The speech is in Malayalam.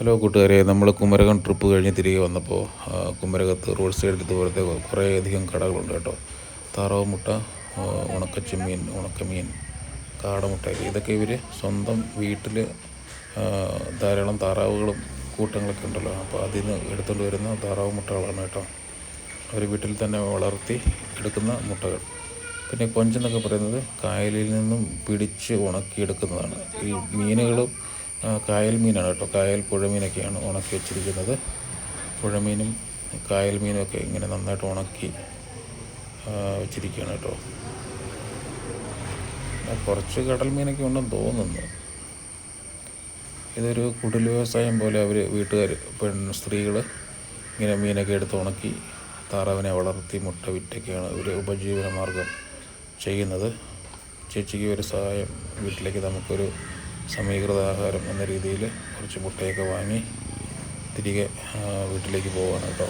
ഹലോ കൂട്ടുകാരെ നമ്മൾ കുമരകം ട്രിപ്പ് കഴിഞ്ഞ് തിരികെ വന്നപ്പോൾ കുമരകത്ത് റോഡ് സൈഡിൽ ഇതുപോലത്തെ കുറേയധികം കടകളുണ്ട് കേട്ടോ. താറാവ് മുട്ട ആ, ഉണക്കച്ചെമ്മീൻ ഉണക്കമീൻ കാടമുട്ട ഇതൊക്കെ ഇവർ സ്വന്തം വീട്ടിൽ ധാരാളം താറാവുകളും കൂട്ടങ്ങളൊക്കെ ഉണ്ടല്ലോ. അപ്പോൾ അതിൽ നിന്ന് എടുത്തുകൊണ്ട് വരുന്ന താറാവ് മുട്ടകളാണ് കേട്ടോ. അവർ വീട്ടിൽ തന്നെ വളർത്തി എടുക്കുന്ന മുട്ടകൾ. പിന്നെ കൊഞ്ചെന്നൊക്കെ പറയുന്നത് കായലിൽ നിന്നും പിടിച്ച് ഉണക്കിയെടുക്കുന്നതാണ്. ഈ മീനുകളും കായൽ മീനാണ് കേട്ടോ. കായൽ പുഴമീനൊക്കെയാണ് ഉണക്കി വെച്ചിരിക്കുന്നത്. പുഴമീനും കായൽ മീനും ഒക്കെ ഇങ്ങനെ നന്നായിട്ട് ഉണക്കി വെച്ചിരിക്കുകയാണ് കേട്ടോ. കുറച്ച് കടൽ മീനൊക്കെ ഉണ്ടെന്ന് തോന്നുന്നു. ഇതൊരു കുടിൽ വ്യവസായം പോലെ അവർ വീട്ടുകാർ പെൺ സ്ത്രീകൾ ഇങ്ങനെ മീനൊക്കെ എടുത്ത് ഉണക്കി താറാവിനെ വളർത്തി മുട്ട വിറ്റൊക്കെയാണ് ഇവർ ഉപജീവന മാർഗം ചെയ്യുന്നത്. ചേച്ചിക്ക് ഒരു സഹായം വീട്ടിലേക്ക് നമുക്കൊരു സമീകൃത ആഹാരം എന്ന രീതിയിൽ കുറച്ച് മുട്ടയൊക്കെ വാങ്ങി തിരികെ വീട്ടിലേക്ക് പോവുകയാണ് കേട്ടോ.